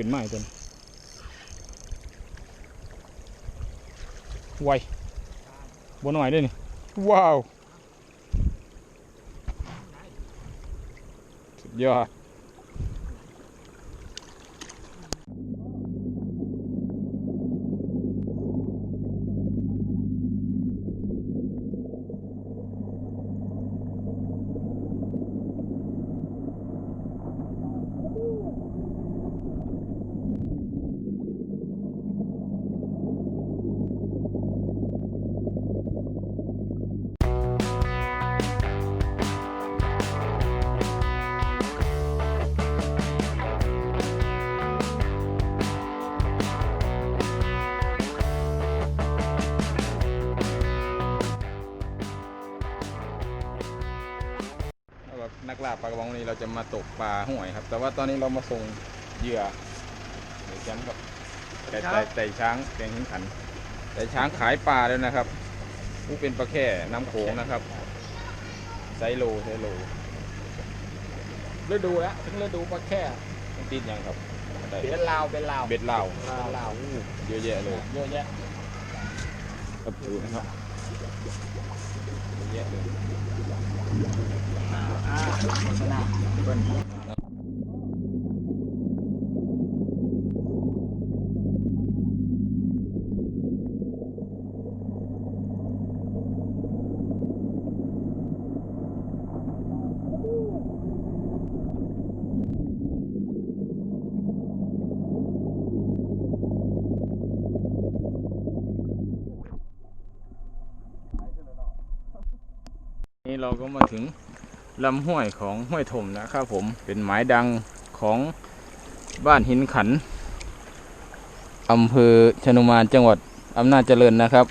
ขึ้นมาอีกตัวไวบนหน่อยด้วยนี่ ว้าว สุดยอด ก็นักล่าปลากระป๋องวันนี้เราจะมาตกปลาห่วยครับ แต่ว่าตอนนี้เรามาส่งเหยื่อเดี๋ยวฉันกับแต่แต่แต่ช้างแกงหินขัน แต่ช้างขายปลาแล้วนะครับผู้เป็นปลาแค่น้ำโขงนะครับไซโลไซโลฤดูแล้วถึงฤดูปลาแค่มันติดยังครับได้เบ็ดลาวเป็นลาวเบ็ดเหล้าเป็นลาวเยอะแยะเลยเยอะแยะครับดูนะครับ โฆษณาเปิ้ล เราก็มาถึงลำห้วยของห้วยถมนะครับผมเป็นหมายดังของบ้านหินขันอำเภอชนุมานจังหวัดอำนาจเจริญนะครับ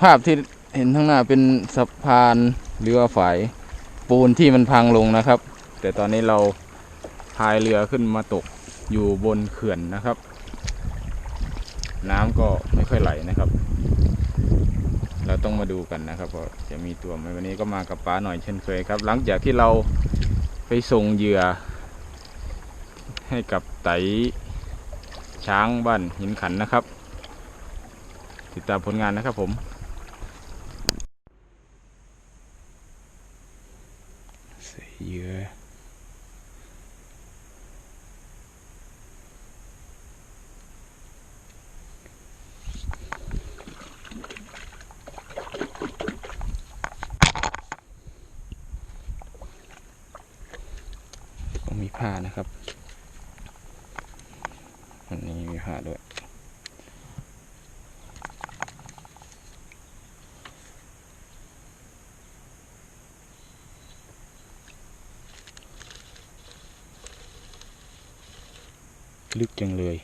ภาพที่เห็นข้างหน้าเป็นสะพานหรือว่าฝายปูนที่มันพังลงนะครับ แต่ตอนนี้เราพายเรือขึ้นมาตกอยู่บนเขื่อนนะครับ น้ำก็ไม่ค่อยไหลนะครับ เราต้องมาดูกันนะครับว่าจะมีตัวไหมวันนี้ก็มากับป้าหน่อยเช่นเคยครับ หลังจากที่เราไปส่งเหยื่อ ให้กับไตช้างบ้านหินขันนะครับ ติดตามผลงานนะครับผมใส่เหยื่อ ผ้านะครับ อันนี้มีผ้าด้วย ลึกจังเลย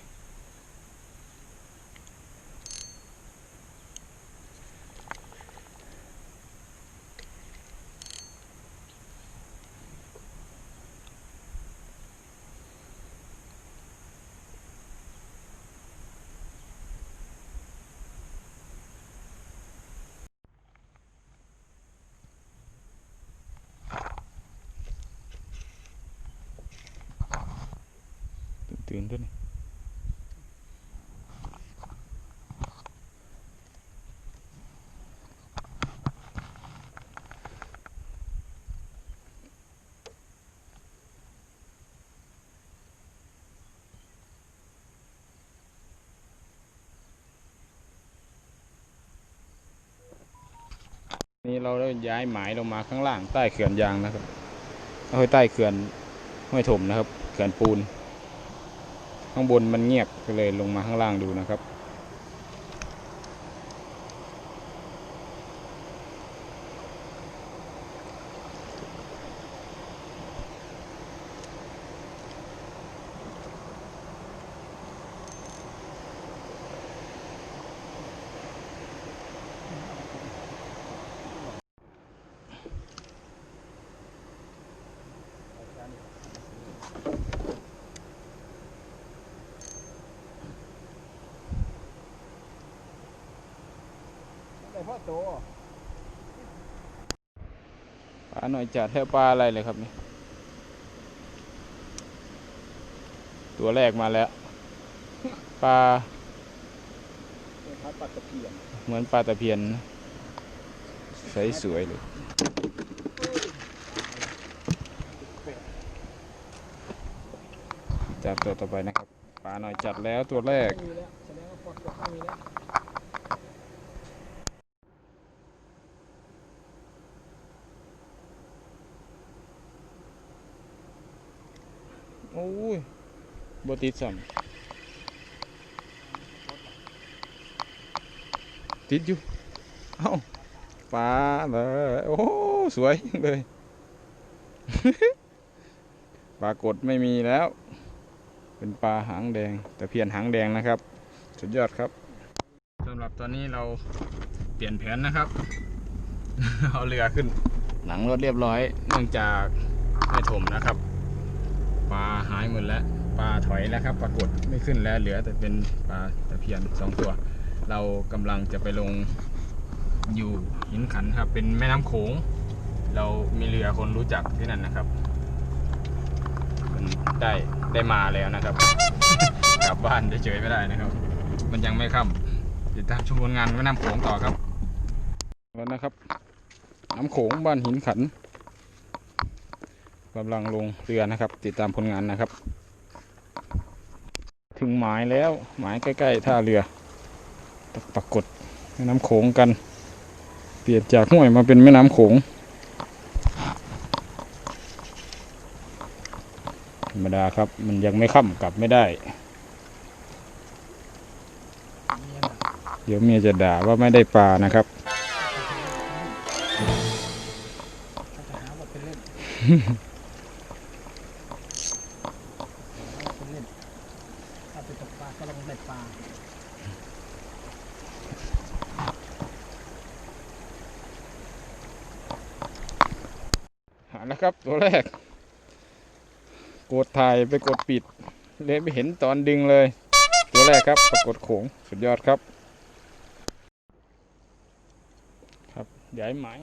ตื่นๆด้วยนี่นี่เราได้ย้ายหมายลงมาข้างล่างใต้เขื่อนยางนะครับเอาไว้ใต้เขื่อนห้วยถมนะครับ เขื่อนปูน ข้างบนมันเงียบก็เลยลงมาข้างล่างดูนะครับ ได้พ่อโตปลาหน่อยจัดแถวปลาอะไรเลยครับนี่ตัวแรกมาแล้วปลาเป็นพัดปัตตะเพียนเหมือนปลาตะเพียนนะใสสวยเลยจับตัวต่อไปนะครับปลาหน่อยจัดแล้วตัวแรก ไม่มีแล้วแสดงว่าปลดกดไม่มีแล้ว โอ้ยบติดสัมติดอยู่ เอ้าปลาเลยโอ้ สวยเลยปลากดไม่มีแล้ว เป็นปลาหางแดง แต่เพียนหางแดงนะครับ สุดยอดครับสำหรับตอนนี้เราเปลี่ยนแผนนะครับ เอาเรือขึ้น หลังรถเรียบร้อย เนื่องจากไม่ถมนะครับ ปลาหายหมดแล้วปลาถอยแล้วครับ ปรากฏไม่ขึ้นแล้วเหลือแต่เป็นปลาตะเพียนสองตัว เรากำลังจะไปลงอยู่หินขันครับ เป็นแม่น้ำโขง เรามีเรือคนรู้จักที่นั่นนะครับได้ได้มาแล้วนะครับ กลับบ้านเฉยๆไม่ได้นะครับ มันยังไม่ค่ำติดตามชมผลงานแม่น้ำโขงต่อครับแล้วนะครับ น้ำโขงบ้านหินขัน กำลังลงเรือนะครับ ติดตามผลงานนะครับ ถึงหมายแล้วหมายใกล้ๆท่าเรือปรากฏแม่น้ำโขงกัน เปลี่ยนจากห้วยมาเป็นแม่น้ำโขงธรรมดาครับ มันยังไม่ค่ำกลับไม่ได้ เดี๋ยวเมียจะด่าว่าไม่ได้ปลานะครับ เขาจะหาว่าเป็นเล่นหาว่าเป็นเล่นถ้าไปตกปลาก็ลองได้ปลา ครับ ตัวแรก กดถ่ายไปกดปิด เลยไม่เห็นตอนดึงเลย ตัวแรกครับปรากฏโขงสุดยอดครับ ครับย้ายหมาย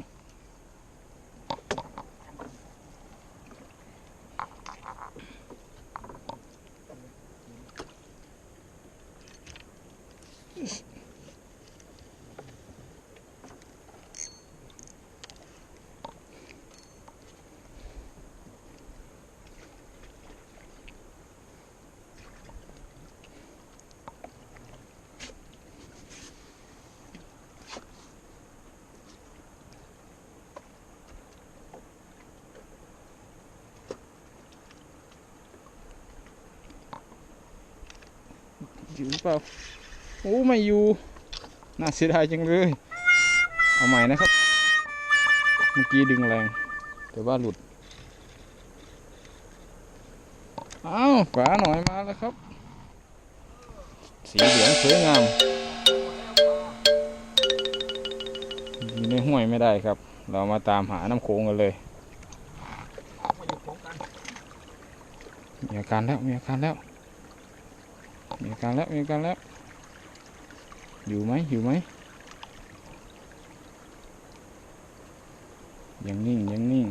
อยู่เปล่าโอ้ไม่อยู่น่าเสียดายจังเลย เอาใหม่นะครับ เมื่อกี้ดึงแรง แต่ว่าหลุดอ้าวฝาหน่อยมาแล้วครับ สีเหลืองสวยงามอยู่ในห้วยไม่ได้ครับ เรามาตามหาน้ำโขงกันเลยมาอยู่ของกันมีอาการแล้ว มีอาการแล้ว มีการแล้วมีการแล้ว อยู่ไหมอยู่ไหมยังนิ่งยังนิ่ง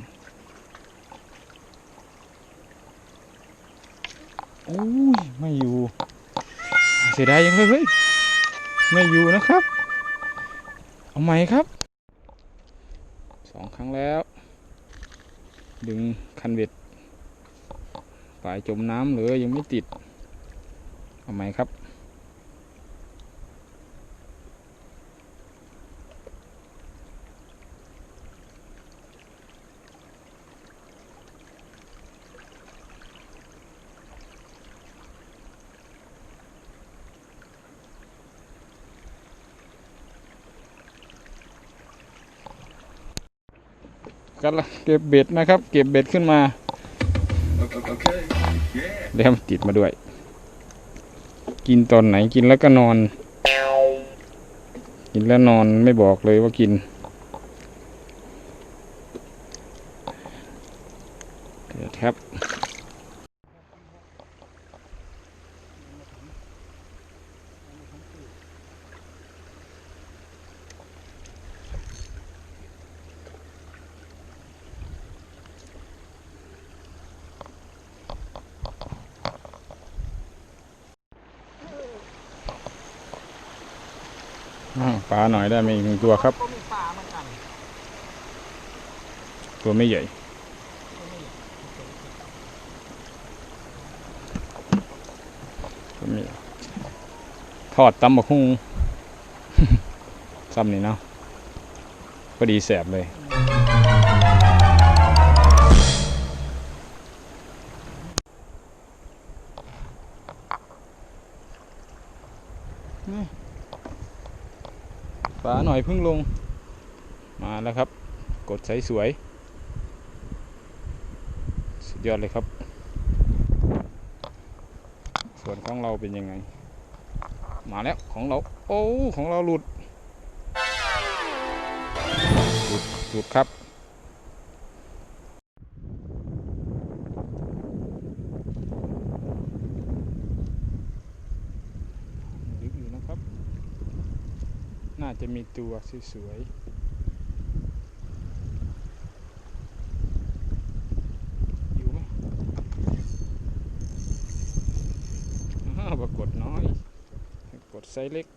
โอ้ยไม่อยู่ เสียดายยังเลยเฮ้ยไม่อยู่นะครับ เอาใหม่ครับสองครั้งแล้ว ดึงคันเบ็ดปลายจมน้ำเลยยังไม่ติด เอาไหมครับ กันละเก็บเบ็ดนะครับ เก็บเบ็ดขึ้นมา Okay. Yeah. แล้วมันติดมาด้วย กินตอนไหนกินแล้วก็นอน กินแล้วนอนไม่บอกเลยว่ากินเดี๋ยวครับ เอ้าว ปลาหน่อยได้ไหมอีกหนึ่งตัวครับ ก็มีปลาเหมือนกันตัวไม่ใหญ่ ตัวไม่ใหญ่ทอดตำบักหุ่งซ้ำนี่เนาะพอดีแสบเลย น่อยเพิ่งลง มาแล้วครับ กดใสสวย สุดยอดเลยครับ ส่วนของเราเป็นยังไง มาแล้วของเรา โอ้ ของเราหลุด หลุดหลุดครับ ลึกอยู่นะครับ น่าจะมี ตัวสวยๆอยู่ไหมอ้าวปรากฏน้อย กดไซส์เล็ก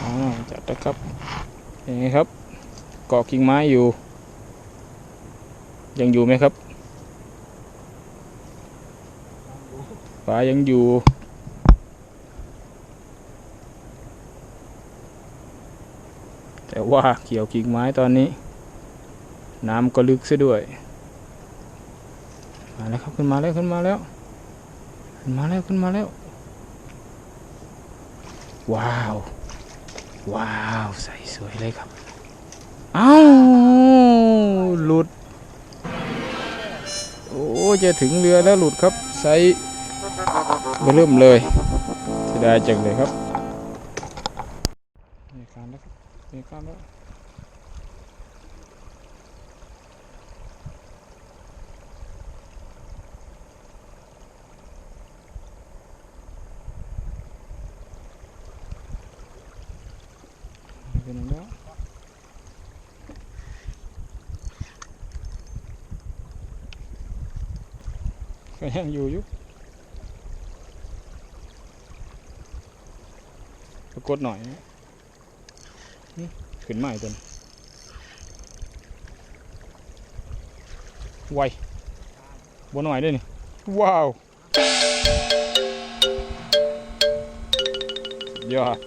อ่าจัดนะครับ ยังไงครับเกาะกิ่งไม้อยู่ ยังอยู่ไหมครับปลายังอยู่แต่ว่าเกี่ยวกิ่งไม้ตอนนี้ น้ำก็ลึกซะด้วย มาแล้วครับขึ้นมาแล้วขึ้นมาแล้ว ขึ้นมาแล้วขึ้นมาแล้ว ว้าว ว้าว ใสสวยเลยครับ เอ้าหลุด โอ้จะถึงเรือแล้วหลุดครับไซส์เบอเริ่มเลยเสียดายจังเลยครับมีการแล้วครับมีการแล้ว เป็นยังไงแล้วก็ยังอยู่อยู่ปรากฏหน่อยนะนี่ขึ้นมาอีกตัวนไวบนหน่อยด้วยนี่ว้าวสุดยอด